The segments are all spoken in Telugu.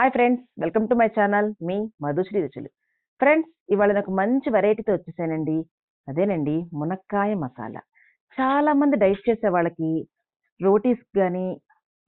Hi friends welcome to my channel మీ మధుశ్రీ రుచులు ఫ్రెండ్స్ ఇవాళ నాకు మంచి వెరైటీతో వచ్చేసానండి. అదేనండి మునక్కాయ మసాలా. చాలా మంది డైట్ చేసే వాళ్ళకి రోటీస్ కానీ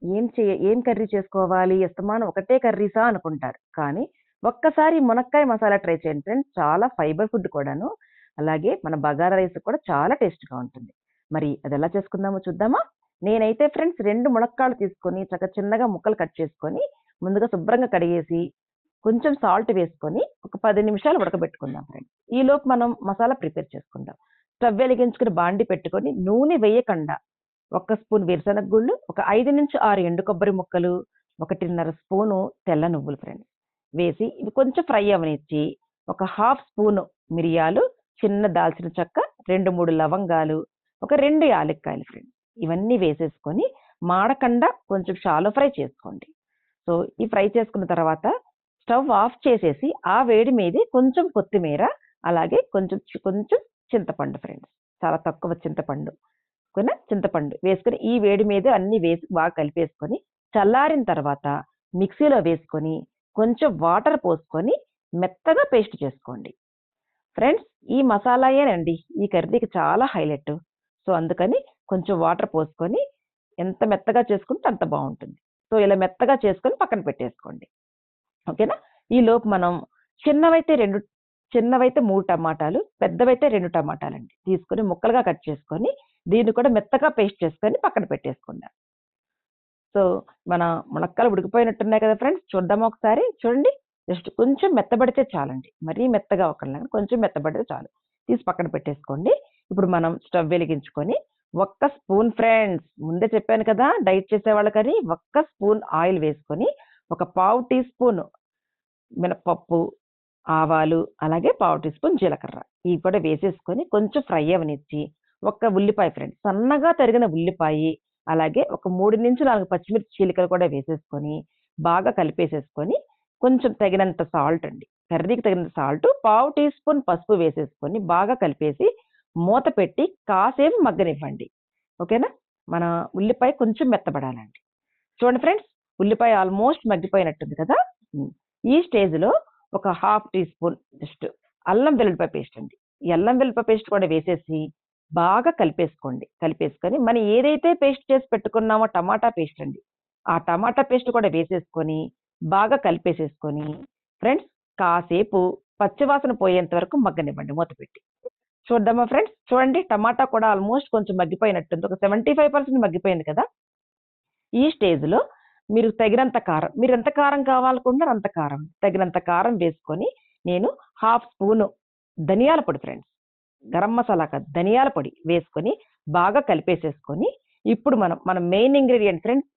ఏం చేయ ఏం కర్రీ చేసుకోవాలి ఎస్తమానం ఒకటే కర్రీసా అనుకుంటారు. కానీ ఒక్కసారి మునక్కాయ మసాలా ట్రై చేయండి ఫ్రెండ్స్ చాలా ఫైబర్ ఫుడ్ కూడాను. అలాగే మన బగారా రైస్ కూడా చాలా టేస్ట్గా ఉంటుంది. మరి అది ఎలా చేసుకుందామో చూద్దామా? నేనైతే ఫ్రెండ్స్ రెండు మునక్కాయలు తీసుకొని చక్కగా చిన్నగా ముక్కలు కట్ చేసుకొని ముందుగా శుభ్రంగా కడిగేసి కొంచెం సాల్ట్ వేసుకొని ఒక పది నిమిషాలు ఉడకబెట్టుకుందాం ఫ్రెండ్స్. ఈలోపు మనం మసాలా ప్రిపేర్ చేసుకుందాం. స్టవ్ వెలిగించుకుని బాండి పెట్టుకొని నూనె వేయకుండా ఒక స్పూన్ వేరుశనగ గుళ్ళు ఒక ఐదు నుంచి ఆరు ఎండు కొబ్బరి ముక్కలు ఒకటిన్నర స్పూను తెల్ల నువ్వులు ఫ్రెండ్స్. వేసి ఇవి కొంచెం ఫ్రై అవనిచ్చి ఒక హాఫ్ స్పూను మిరియాలు చిన్న దాల్చిన చెక్క రెండు మూడు లవంగాలు ఒక రెండు యాలక్కాయలు ఫ్రెండ్స్. ఇవన్నీ వేసేసుకొని మాడకుండా కొంచెం షాలో ఫ్రై చేసుకోండి. సో ఈ ఫ్రై చేసుకున్న తర్వాత స్టవ్ ఆఫ్ చేసేసి ఆ వేడి మీదే కొంచెం కొత్తిమీర అలాగే కొంచెం కొంచెం చింతపండు ఫ్రెండ్స్. చాలా తక్కువ చింతపండు. కొన్ని చింతపండు వేసుకొని ఈ వేడి మీద అన్ని వేసి బాగా కలిపేసుకొని చల్లారిన తర్వాత మిక్సీలో వేసుకొని కొంచెం వాటర్ పోసుకొని మెత్తగా పేస్ట్ చేసుకోండి. ఫ్రెండ్స్ ఈ మసాలాయేనండి. ఈ కర్రీకి చాలా హైలైట్. సో అందుకని కొంచెం వాటర్ పోసుకొని ఎంత మెత్తగా చేసుకుంటే అంత బాగుంటుంది. సో ఇలా మెత్తగా చేసుకొని పక్కన పెట్టేసుకోండి. ఓకేనా? ఈ లోపు మనం చిన్నవైతే రెండు చిన్నవైతే మూడు టమాటాలు పెద్దవైతే రెండు టమాటాలు అండి తీసుకొని ముక్కలుగా కట్ చేసుకొని దీన్ని కూడా మెత్తగా పేస్ట్ చేసుకొని పక్కన పెట్టేసుకుందాం. సో మన మునక్కలు ఉడికిపోయినట్టున్నాయి కదా ఫ్రెండ్స్ చూద్దామా ఒకసారి. చూడండి జస్ట్ కొంచెం మెత్తబడితే చాలండి. మరీ మెత్తగా ఒకళ్ళని కొంచెం మెత్తబడితే చాలు. తీసి పక్కన పెట్టేసుకోండి. ఇప్పుడు మనం స్టవ్ వెలిగించుకొని ఒక్క స్పూన్ ఫ్రెండ్స్ ముందే చెప్పాను కదా డైట్ చేసే వాళ్ళకని ఒక్క స్పూన్ ఆయిల్ వేసుకొని ఒక పావు టీ స్పూన్ మినపప్పు ఆవాలు అలాగే పావు టీ స్పూన్ జీలకర్ర ఇవి కూడా వేసేసుకొని కొంచెం ఫ్రై అవనిచ్చి ఒక్క ఉల్లిపాయ ఫ్రెండ్స్ సన్నగా తరిగిన ఉల్లిపాయ అలాగే ఒక మూడు నుంచి నాలుగు పచ్చిమిర్చి చీలికలు కూడా వేసేసుకొని బాగా కలిపేసేసుకొని కొంచెం తగినంత సాల్ట్ అండి. కర్రీకి తగినంత సాల్ట్ పావు టీ స్పూన్ పసుపు వేసేసుకొని బాగా కలిపేసి మూత పెట్టి కాసేపు మగ్గనివ్వండి. ఓకేనా? మన ఉల్లిపాయ కొంచెం మెత్తబడాలండి. చూడండి ఫ్రెండ్స్ ఉల్లిపాయ ఆల్మోస్ట్ మగ్గిపోయినట్టుంది కదా? ఈ స్టేజ్లో ఒక హాఫ్ టీ స్పూన్ జస్ట్ అల్లం వెల్లుల్లిపాయ పేస్ట్ అండి. ఈ అల్లం వెల్లుల్లిపాయ పేస్ట్ కూడా వేసేసి బాగా కలిపేసుకోండి. కలిపేసుకొని మనం ఏదైతే పేస్ట్ చేసి పెట్టుకున్నామో టమాటా పేస్ట్ అండి ఆ టమాటా పేస్ట్ కూడా వేసేసుకొని బాగా కలిపేసేసుకొని ఫ్రెండ్స్ కాసేపు పచ్చివాసన పోయేంత వరకు మగ్గనివ్వండి మూత పెట్టి. చూద్దామా ఫ్రెండ్స్ చూడండి టమాటా కూడా ఆల్మోస్ట్ కొంచెం మగ్గిపోయినట్టుంది. ఒక సెవెంటీ ఫైవ్ పర్సెంట్ మగ్గిపోయింది కదా? ఈ స్టేజ్లో మీరు తగినంత కారం మీరు ఎంత కారం కావాలనుకుంటున్నారు అంత కారం. తగినంత కారం వేసుకొని నేను హాఫ్ స్పూను ధనియాల పొడి ఫ్రెండ్స్ గరం మసాలా కాదు ధనియాల పొడి వేసుకొని బాగా కలిపేసేసుకొని ఇప్పుడు మనం మన మెయిన్ ఇంగ్రీడియంట్ ఫ్రెండ్స్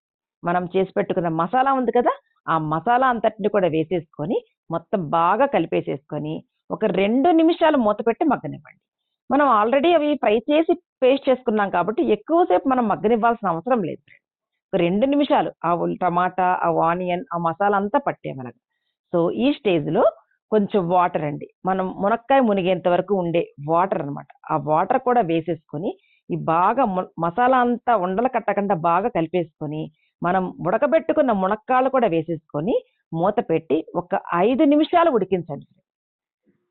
మనం చేసి పెట్టుకున్న మసాలా ఉంది కదా? ఆ మసాలా అంతటిని కూడా వేసేసుకొని మొత్తం బాగా కలిపేసేసుకొని ఒక రెండు నిమిషాలు మూత పెట్టి మగ్గనివ్వండి. మనం ఆల్రెడీ అవి ఫ్రై చేసి పేస్ట్ చేసుకున్నాం కాబట్టి ఎక్కువసేపు మనం మగ్గనివ్వాల్సిన అవసరం లేదు. ఒక రెండు నిమిషాలు ఆ టమాటా ఆ ఆనియన్ ఆ మసాలా అంతా పట్టేమనగా సో ఈ స్టేజ్లో కొంచెం వాటర్ అండి. మనం మునక్కాయ మునిగేంత వరకు ఉండే వాటర్ అన్నమాట. ఆ వాటర్ కూడా వేసేసుకొని ఈ బాగా మసాలా అంతా ఉండలు కట్టకుండా బాగా కలిపేసుకొని మనం ఉడకబెట్టుకున్న మునక్కాయలు కూడా వేసేసుకొని మూత పెట్టి ఒక ఐదు నిమిషాలు ఉడికించండి.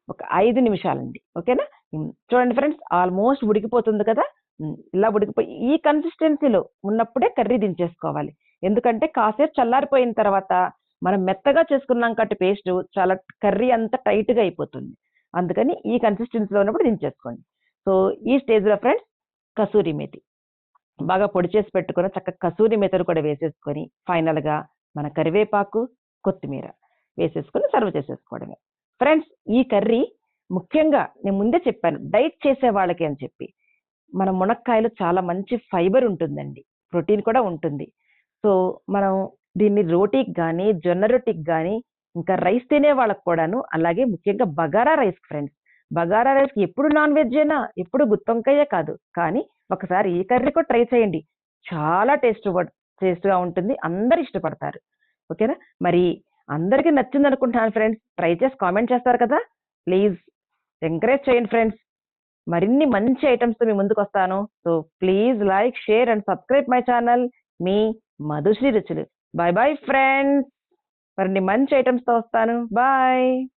ఒక ఐదు నిమిషాలండి. ఓకేనా? చూడండి ఫ్రెండ్స్ ఆల్మోస్ట్ ఉడికిపోతుంది కదా? ఇలా ఉడికిపోయి ఈ కన్సిస్టెన్సీలో ఉన్నప్పుడే కర్రీ దించేసుకోవాలి. ఎందుకంటే కాసేపు చల్లారిపోయిన తర్వాత మనం మెత్తగా చేసుకున్నాం కట్టి పేస్ట్ చాలా కర్రీ అంతా టైట్గా అయిపోతుంది. అందుకని ఈ కన్సిస్టెన్సీలో ఉన్నప్పుడు దించేసుకోండి. సో ఈ స్టేజ్లో ఫ్రెండ్స్ కసూరి మేతి. బాగా పొడి చేసి పెట్టుకుని చక్కగా కసూరి మేతను కూడా వేసేసుకొని ఫైనల్గా మన కరివేపాకు కొత్తిమీర వేసేసుకొని సర్వ్ చేసేసుకోవడమే. ఫ్రెండ్స్ ఈ కర్రీ ముఖ్యంగా నేను ముందే చెప్పాను డైట్ చేసే వాళ్ళకి అని చెప్పి. మన మునక్కాయలు చాలా మంచి ఫైబర్ ఉంటుందండి ప్రోటీన్ కూడా ఉంటుంది. సో మనం దీన్ని రోటీకి కానీ జొన్న రొట్టికి కానీ ఇంకా రైస్ తినే వాళ్ళకి కూడాను అలాగే ముఖ్యంగా బగారా రైస్ ఫ్రెండ్స్. బగారా రైస్కి ఎప్పుడు నాన్ వెజ్ అయినా ఎప్పుడు గుత్తొంకాయే కాదు. కానీ ఒకసారి ఈ కర్రీ కూడా ట్రై చేయండి. చాలా టేస్ట్ టేస్ట్గా ఉంటుంది అందరు ఇష్టపడతారు. ఓకేనా? మరి అందరికీ నచ్చింది అనుకుంటున్నాను ఫ్రెండ్స్. ట్రై చేసి కామెంట్ చేస్తారు కదా. ప్లీజ్ ఎంకరేజ్ చేయండి ఫ్రెండ్స్. మరిన్ని మంచి ఐటమ్స్తో మీ ముందుకు వస్తాను. So please like share and subscribe my channel మీ మధుశ్రీ రుచులు. బాయ్ బాయ్ ఫ్రెండ్స్ మరిన్ని మంచి ఐటమ్స్తో వస్తాను. బాయ్